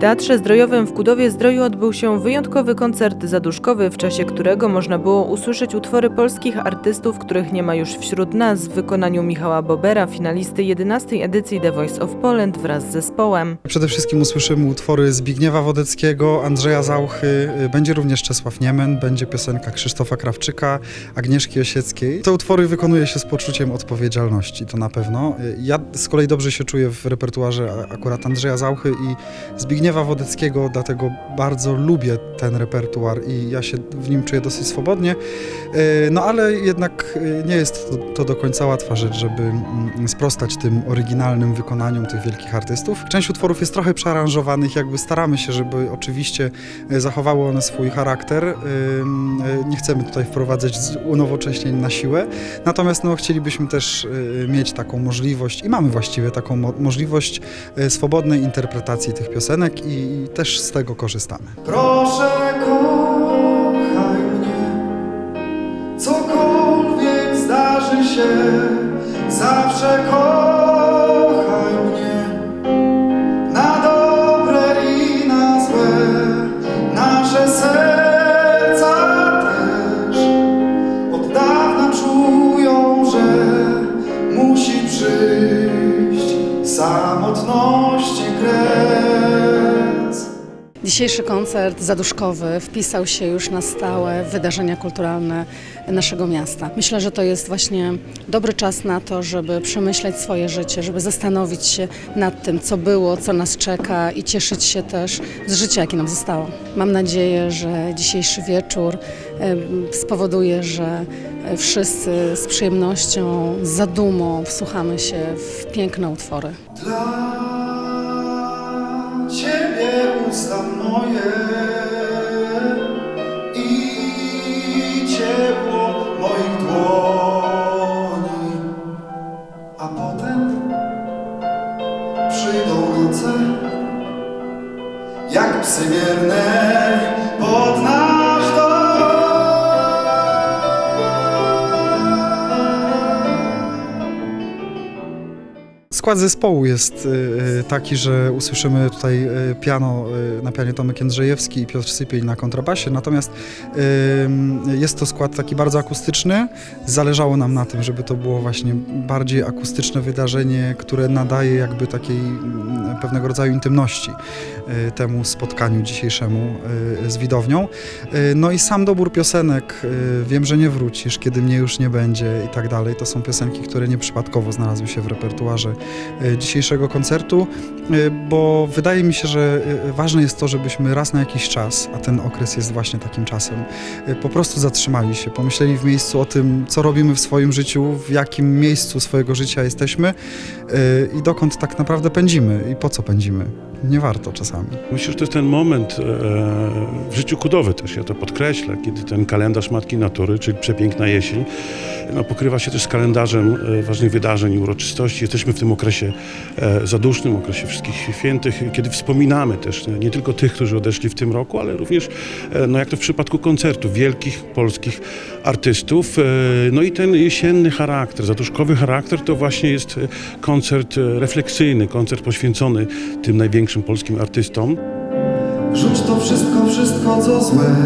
Teatrze Zdrojowym w Kudowie Zdroju odbył się wyjątkowy koncert zaduszkowy, w czasie którego można było usłyszeć utwory polskich artystów, których nie ma już wśród nas, w wykonaniu Michała Bobera, finalisty 11 edycji The Voice of Poland wraz z zespołem. Przede wszystkim usłyszymy utwory Zbigniewa Wodeckiego, Andrzeja Zauchy, y, będzie również Czesław Niemen, będzie piosenka Krzysztofa Krawczyka, Agnieszki Osieckiej. Te utwory wykonuje się z poczuciem odpowiedzialności, to na pewno. Y, Ja z kolei dobrze się czuję w repertuarze akurat Andrzeja Zauchy i Zbigniewa Wodeckiego, dlatego bardzo lubię ten repertuar i ja się w nim czuję dosyć swobodnie. Y, No ale jednak y, nie jest to, do końca łatwa rzecz, żeby mm, sprostać tym oryginalnym wykonaniom tych wielkich artystów. Część utworów jest trochę przearanżowanych, jakby staramy się, żeby oczywiście y, zachowały one swój charakter. Nie chcemy tutaj wprowadzać unowocześnień na siłę, natomiast no, chcielibyśmy też mieć taką możliwość i mamy właściwie taką mo- możliwość swobodnej interpretacji tych piosenek i, też z tego korzystamy. Proszę kochaj mnie, cokolwiek zdarzy się, zawsze kochaj mnie, na dobre i na złe, nasze serca też od dawna czują, że musi przyjść samotności kres. Dzisiejszy koncert zaduszkowy wpisał się już na stałe wydarzenia kulturalne naszego miasta. Myślę, że to jest właśnie dobry czas na to, żeby przemyśleć swoje życie, żeby zastanowić się nad tym, co było, co nas czeka i cieszyć się też z życia, jakie nam zostało. Mam nadzieję, że dzisiejszy wieczór spowoduje, że wszyscy z przyjemnością, z zadumą wsłuchamy się w piękne utwory. Moje i ciepło moich dłoni, a potem przyjdą noce, jak psy wierne Skład zespołu jest y, y, taki, że usłyszymy tutaj y, piano, na pianie Tomek Jędrzejewski i Piotr Sypień na kontrabasie, natomiast jest to skład taki bardzo akustyczny. Zależało nam na tym, żeby to było właśnie bardziej akustyczne wydarzenie, które nadaje jakby takiej mm, pewnego rodzaju intymności temu spotkaniu dzisiejszemu z widownią. No i sam dobór piosenek, wiem, że nie wrócisz, kiedy mnie już nie będzie i tak dalej. To są piosenki, które nieprzypadkowo znalazły się w repertuarze dzisiejszego koncertu, y, bo wydaje mi się, że y, ważne jest to, żebyśmy raz na jakiś czas, a ten okres jest właśnie takim czasem, po prostu zatrzymali się, pomyśleli w miejscu o tym, co robimy w swoim życiu, w jakim miejscu swojego życia jesteśmy i dokąd tak naprawdę pędzimy i po co pędzimy. Nie warto czasami. Myślę, że to jest ten moment e, w życiu kudowy też, ja to podkreślę, kiedy ten kalendarz Matki Natury, czyli przepiękna jesień, no, pokrywa się też z kalendarzem e, ważnych wydarzeń i uroczystości. Jesteśmy w tym okresie e, zadusznym, okresie wszystkich świętych, kiedy wspominamy też nie tylko tych, którzy odeszli w tym roku, ale również, e, no jak to w przypadku koncertów, wielkich polskich artystów. E, no i ten jesienny charakter, zaduszkowy charakter to właśnie jest koncert refleksyjny, koncert poświęcony tym największym polskim artystom. Rzuć to wszystko, wszystko co złe,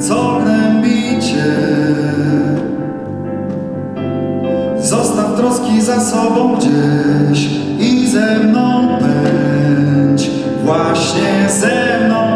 co gnębi za sobą gdzieś i ze mną pędź, właśnie ze mną